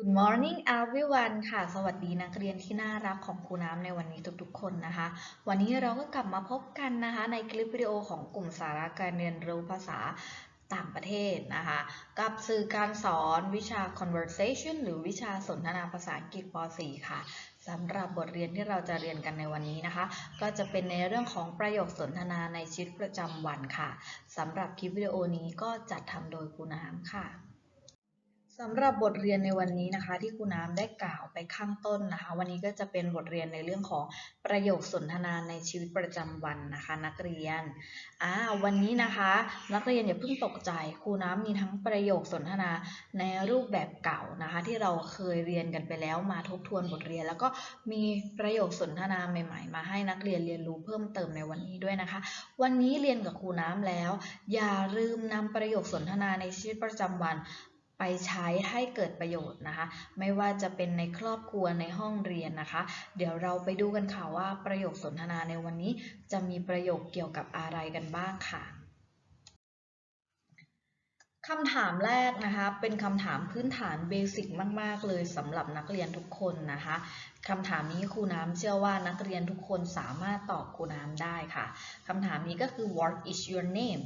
Good morning everyone ค่ะ สวัสดีนักเรียนที่น่ารักของครูน้ำในวันนี้ทุกๆ คนนะคะ วันนี้เราก็กลับมาพบกันนะคะ ในคลิปวิดีโอของกลุ่มสาระการเรียนรู้ภาษาต่างประเทศนะคะ กับสื่อการสอนวิชา conversation หรือวิชาสนทนาภาษาอังกฤษป .4 ค่ะสำหรับบทเรียนที่เราจะเรียนกันในวันนี้นะคะ ก็จะเป็นในเรื่องของประโยคสนทนาในชีวิตประจำวันค่ะสำหรับคลิปวิดีโอนี้ก็จัดทำโดยครูน้ำค่ะ สำหรับบทเรียนในวันนี้นะคะ ที่ครูน้ำได้กล่าวไปข้างต้นนะคะ วันนี้ก็จะเป็นบทเรียนในเรื่องของประโยคสนทนาในชีวิตประจำวันนะคะ นักเรียนอ่าวันนี้นะคะ นักเรียนอย่าเพิ่งตกใจครูน้ำมีทั้งประโยคสนทนาในรูปแบบเก่านะคะ ที่เราเคยเรียนกันไปแล้วมาทบทวนบทเรียน แล้วก็มีประโยคสนทนาใหม่ ๆ มาให้นักเรียนเรียนรู้เพิ่มเติมในวันนี้ด้วยนะคะ วันนี้เรียนกับครูน้ำแล้ว อย่าลืมนำประโยคสนทนาในชีวิตประจำวัน ไปใช้ให้เกิดประโยชน์นะคะ ไม่ว่าจะเป็นในครอบครัวในห้องเรียนนะคะ เดี๋ยวเราไปดูกันค่ะว่าประโยคสนทนาในวันนี้จะมีประโยคเกี่ยวกับอะไรกันบ้างค่ะคำถามแรกนะคะเป็นคำถามพื้นฐานเบสิกมาก ๆ เลยสำหรับนักเรียนทุกคนนะคะคำถามนี้ครูน้ำเชื่อว่านักเรียนทุกคนสามารถตอบครูน้ำได้ค่ะคำถามนี้ก็คือ what is your name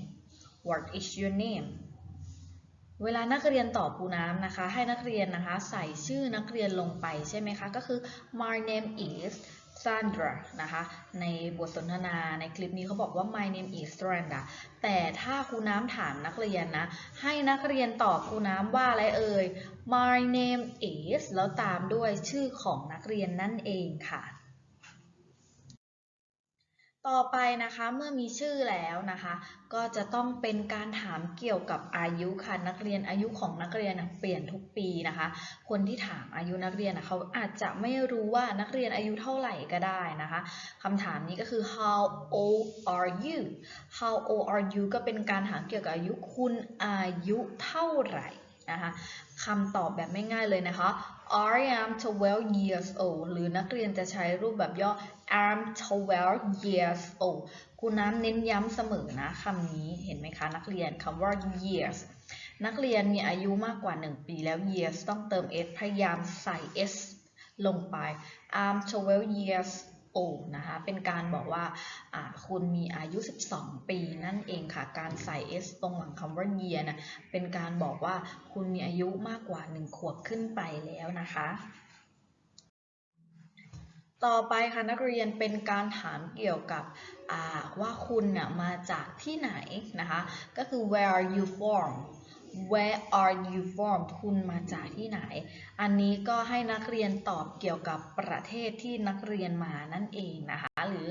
what is your name เวลานักเรียนตอบครูน้ำนะคะ ให้นักเรียนนะคะ ใส่ชื่อนักเรียนลงไปใช่ไหมคะ ก็คือ my name is Sandra นะคะ ในบทสนทนาในคลิปนี้เขาบอกว่า my name is Sandra แต่ถ้าครูน้ำถามนักเรียนนะ ให้นักเรียนตอบครูน้ำว่าอะไรเอ่ย my name is แล้วตามด้วยชื่อของนักเรียนนั่นเองค่ะ ต่อไปนะคะเมื่อมีชื่อแล้วนะคะ ก็จะต้องเป็นการถามเกี่ยวกับอายุค่ะนักเรียนอายุของนักเรียนเปลี่ยนทุกปีนะคะ คนที่ถามอายุนักเรียนเขาอาจจะไม่รู้ว่านักเรียนอายุเท่าไหร่ก็ได้นะคะคำถามนี้ก็คือ how old are you how old are you ก็เป็นการถามเกี่ยวกับอายุคุณอายุเท่าไหร่นะคะคำตอบแบบไม่ง่ายเลยนะคะ I am 12 years old หรือนักเรียนจะใช้รูปแบบย่อ I'm 12 years old คุณน้ำเน้นย้ำเสมอนะคำนี้เห็นไหมคะ นักเรียนคำว่า years นักเรียนมีอายุมากกว่า 1 ปีแล้ว years ต้องเติม s พยายามใส่ s ลงไป I'm 12 years old นะคะ เป็นการบอกว่าคุณมีอายุ 12 ปีนั่นเองค่ะ การใส่ s ตรงหลังคำว่า year นะเป็นการบอกว่าคุณมีอายุมากกว่า 1 ขวบขึ้นไปแล้วนะคะต่อไปค่ะนักเรียนเป็นการถามเกี่ยวกับว่าคุณน่ยมาจากที่ไหนนะคะ ก็คือ where are you from where are you from คุณมาจากที่ไหน อันนี้ก็ให้นักเรียนตอบเกี่ยวกับประเทศที่นักเรียนมานั่นเองนะคะ หรือ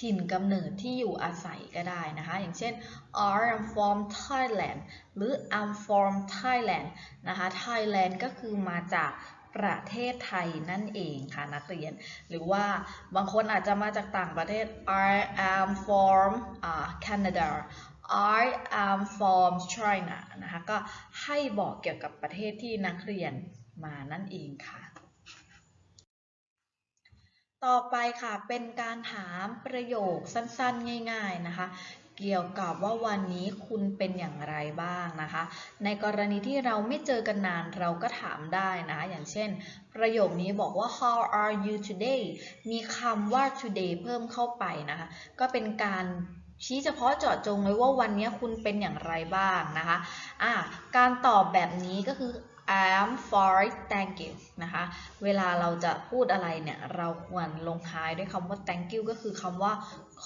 ถิ่นกำเนิดที่อยู่อาศัยก็ได้นะคะ อย่างเช่น I'm from Thailand หรือ I'm from Thailand นะคะ Thailand ก็คือมาจากประเทศไทยนั่นเองค่ะนักเรียน หรือว่าบางคนอาจจะมาจากต่างประเทศ I am from uh, Canada I am from China นะคะก็ให้บอกเกี่ยวกับประเทศที่นักเรียนมานั่นเองค่ะ ต่อไปค่ะเป็นการถามประโยคสั้นๆ ง่าย ๆนะคะ เกี่ยวกับว่าวันนี้คุณเป็นอย่างไรบ้างนะคะ ในกรณีที่เราไม่เจอกันนานเราก็ถามได้นะะอย่างเช่น ประโยคนี้บอกว่า how are you today มีคำว่า today เพิ่มเข้าไปนะคะ ก็เป็นการ ชี้เฉพาะเจาะจงเลยว่าวันนี้คุณเป็นอย่างไรบ้างนะคะะการตอบแบบนี้ก็คือ I'm fine thank you นะคะ เวลาเราจะพูดอะไรเนี่ย เราควรลงท้ายด้วยคำว่า thank you ก็คือคำว่า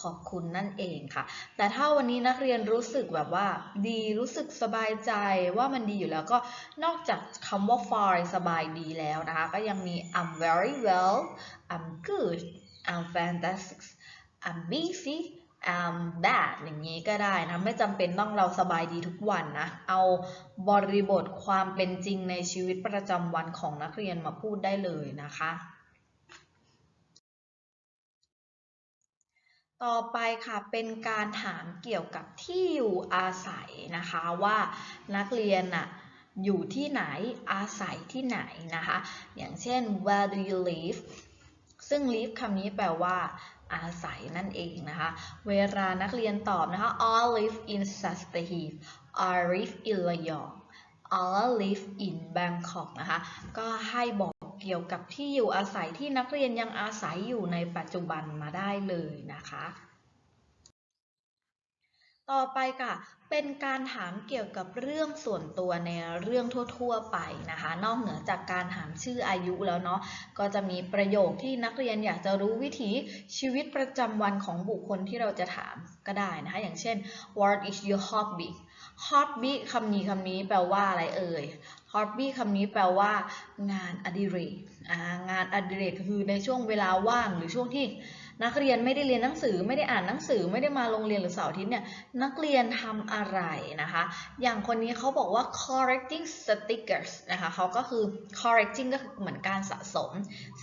ขอบคุณนั่นเองค่ะ แต่ถ้าวันนี้นักเรียนรู้สึกแบบว่า ดีรู้สึกสบายใจว่ามันดีอยู่แล้วก็นอกจากคำว่า fine สบายดีแล้วนะคะ ก็ยังมี I'm very well I'm good I'm fantastic I'm busy um bad อย่างนี้ก็ได้นะ ไม่จำเป็นต้องเราสบายดีทุกวันนะ เอาบริบทความเป็นจริงในชีวิตประจำวันของนักเรียนมาพูดได้เลยนะคะ ต่อไปค่ะเป็นการถามเกี่ยวกับที่อยู่อาศัยนะคะว่านักเรียนน่ะอยู่ที่ไหนอาศัยที่ไหนนะคะ อย่างเช่น where do you live ซึ่ง live คำนี้แปลว่า อาศัยนั่นเองนะคะ เวลานักเรียนตอบนะคะ I live in Sattahip I live in Rayong all live in Bangkok นะคะ ก็ให้บอกเกี่ยวกับที่อยู่อาศัยที่นักเรียนยังอาศัยอยู่ในปัจจุบันมาได้เลยนะคะ ต่อไปค่ะ เป็นการถามเกี่ยวกับเรื่องส่วนตัวในเรื่องทั่ว ๆ ไปนะคะ นอกเหนือจากการถามชื่ออายุแล้วเนาะ ก็จะมีประโยคที่นักเรียนอยากจะรู้วิถีชีวิตประจำวันของบุคคลที่เราจะถามก็ได้นะคะ อย่างเช่น what is your hobby hobby คำนี้คำนี้แปลว่าอะไรเอ่ย hobby คำนี้แปลว่า งานอดิเรกงานอดิเรกคือในช่วงเวลาว่างหรือช่วงที่ นักเรียนไม่ได้เรียนหนังสือ ไม่ได้อ่านหนังสือ ไม่ได้มาโรงเรียนหรือเสาร์อาทิตย์เนี่ยนักเรียนทำอะไรนะคะ อย่างคนนี้เขาบอกว่า correcting stickers นะคะเขาก็คือ correcting ก็คือเหมือนการสะสม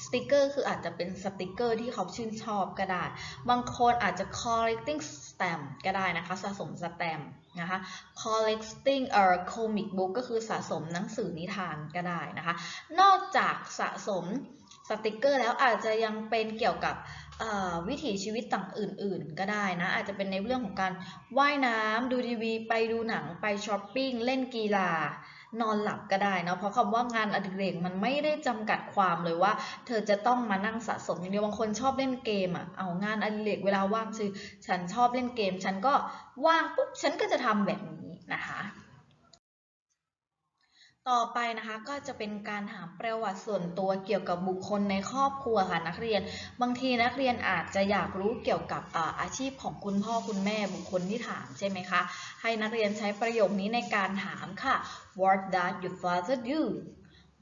sticker คืออาจจะเป็นสติกเกอร์ที่เขาชื่นชอบก็ได้บางคนอาจจะ collecting stamp ก็ได้นะคะ สะสมสแตมป์นะคะ collecting a comic book ก็คือสะสมหนังสือนิทานก็ได้นะคะ นอกจากสะสม สติกเกอร์แล้วอาจจะยังเป็นเกี่ยวกับวิถีชีวิตต่างอื่น ๆ ก็ได้นะ อาจจะเป็นในเรื่องของการว่ายน้ำดูทีวี ไปดูหนังไปช้อปปิ้ง เล่นกีฬานอนหลับก็ได้เนอะเพราะคำว่างานอดิเรกมันไม่ได้จำกัดความเลยว่า เธอจะต้องมานั่งสะสมอย่างเดียวบางคนชอบเล่นเกมอะเอางานอดิเรกเวลาว่างคือฉันชอบเล่นเกม ฉันก็ว่างปุ๊บฉันก็จะทำแบบนี้นะคะ ต่อไปนะคะก็จะเป็นการถามประวัติส่วนตัวเกี่ยวกับบุคคลในครอบครัวค่ะนักเรียน บางทีนักเรียนอาจจะอยากรู้เกี่ยวกับอาชีพของคุณพ่อคุณแม่บุคคลที่ถามใช่ไหมคะ ให้นักเรียนใช้ประโยคนี้ในการถามค่ะ What does your father do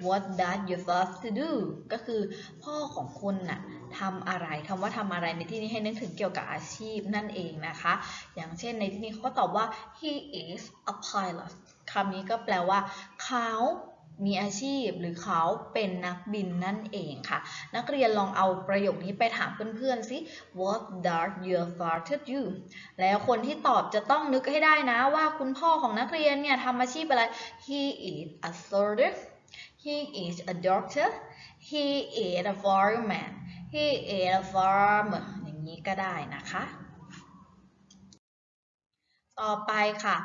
What does your father do ก็คือพ่อของคุณน่ะทำอะไรคำว่าทำอะไรในที่นี้ให้นึกถึงเกี่ยวกับอาชีพนั่นเองนะคะ อย่างเช่นในที่นี้เขาก็ตอบว่า he is a pilot คำนี้ก็แปลว่า เขามีอาชีพหรือเขาเป็นนักบินนั่นเองค่ะ นักเรียนลองเอาประโยคนี้ไปถามเพื่อนๆสิ What does your father do แล้วคนที่ตอบจะต้องนึกให้ได้นะว่าคุณพ่อของนักเรียนเนี่ยทำอาชีพอะไร He is a soldier He is a doctor He is a fireman He is a farmer อย่างนี้ก็ได้นะคะ ต่อไปค่ะ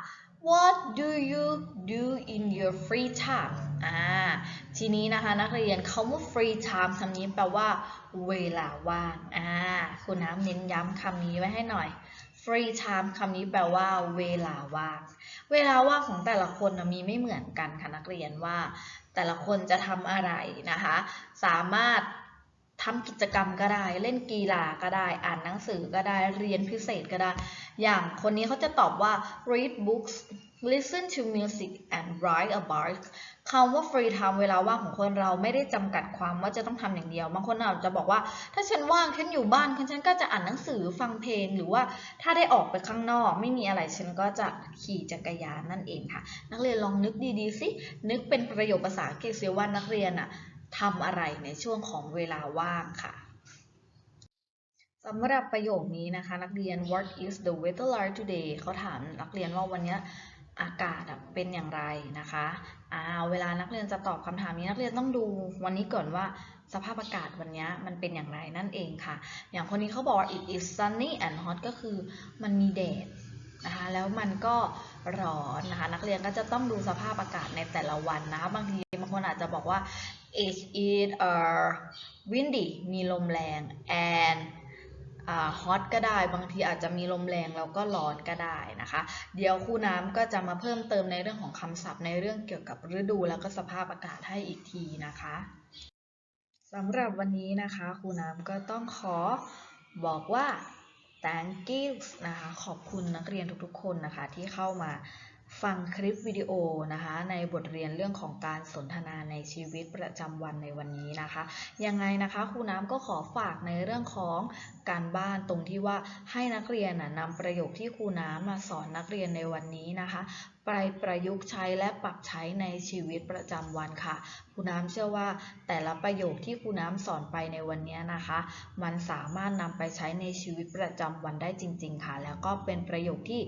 What do you do in your free time อ่า ทีนี้นะคะนักเรียนคำว่า free time คำนี้แปลว่า เวลาว่าง อ่า คุณน้ำเน้นย้ำคำนี้ไว้ให้หน่อย free time คำนี้แปลว่า เวลาว่าง เวลาว่างของแต่ละคนนะมีไม่เหมือนกันค่ะนักเรียนว่า แต่ละคนจะทำอะไรนะคะ สามารถทำกิจกรรมก็ได้ เล่นกีฬาก็ได้ อ่านหนังสือก็ได้ เรียนพิเศษก็ได้ อย่างคนนี้เขาจะตอบว่า read books listen to music and write a book คำว่า free time เวลาว่างของคนเราไม่ได้จำกัดความว่าจะต้องทำอย่างเดียว บางคนอาจจะบอกว่า ถ้าฉันว่างฉันอยู่บ้านฉันก็จะอ่านหนังสือฟังเพลง หรือว่าถ้าได้ออกไปข้างนอก ไม่มีอะไรฉันก็จะขี่จักรยานนั่นเองค่ะ นักเรียนลองนึกดีๆสิ นึกเป็นประโยคภาษาอังกฤษเสียว่านักเรียนอะทำอะไรในช่วงของเวลาว่างค่ะสำหรับประโยคนี้นะคะ นักเรียน What is the weather like today เขาถามนักเรียนว่าวันนี้ อากาศเป็นอย่างไรนะคะอ่าเวลานักเรียนจะตอบคำถามนี้นักเรียนต้องดูวันนี้ก่อนว่าสภาพอากาศวันนี้มันเป็นอย่างไรนั่นเองค่ะ อย่างคนนี้เขาบอกว่า it is sunny and hot ก็คือมันมีแดดนะคะแล้วมันก็ร้อนนะคะนักเรียนก็จะต้องดูสภาพอากาศในแต่ละวันนะคะบางทีบางคนอาจจะบอกว่า it is a windy มีลมแรง and ฮอตก็ได้ บางทีอาจจะมีลมแรงแล้วก็ร้อนก็ได้นะคะ เดี๋ยวครูน้ำก็จะมาเพิ่มเติมในเรื่องของคำศัพท์ ในเรื่องเกี่ยวกับฤดูแล้วก็สภาพอากาศให้อีกทีนะคะสำหรับวันนี้นะคะครูน้ำก็ต้องขอบอกว่า thank you นะคะ ขอบคุณนักเรียนทุกๆ คนนะคะที่เข้ามา ฟังคลิปวิดีโอนะคะในบทเรียนเรื่องของการสนทนาในชีวิตประจำวันในวันนี้นะคะยังไงนะคะครูน้ำก็ขอฝากในเรื่องของการบ้านตรงที่ว่าให้นักเรียนนะนำประโยคที่ครูน้ำมาสอนนักเรียนในวันนี้นะคะ ไปประยุกต์ใช้และปรับใช้ในชีวิตประจำวันค่ะครูน้ำเชื่อว่าแต่ละประโยคที่ครูน้ำสอนไปในวันนี้นะคะ มันสามารถนำไปใช้ในชีวิตประจำวันได้จริง ๆ ค่ะ แล้วก็เป็นประโยคที่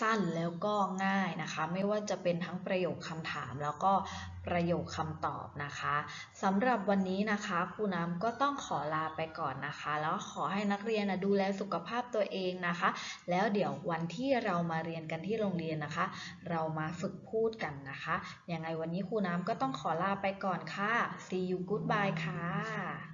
สั้นแล้วก็ง่ายนะคะ ไม่ว่าจะเป็นทั้งประโยคคำถามแล้วก็ ประโยคคำตอบนะคะสำหรับวันนี้นะคะครูน้ำก็ต้องขอลาไปก่อนนะคะ แล้วขอให้นักเรียนนะดูแลสุขภาพตัวเองนะคะ แล้วเดี๋ยววันที่เรามาเรียนกันที่โรงเรียนนะคะ เรามาฝึกพูดกันนะคะยังไงวันนี้ครูน้ำก็ต้องขอลาไปก่อนค่ะ see you goodbye ค่ะ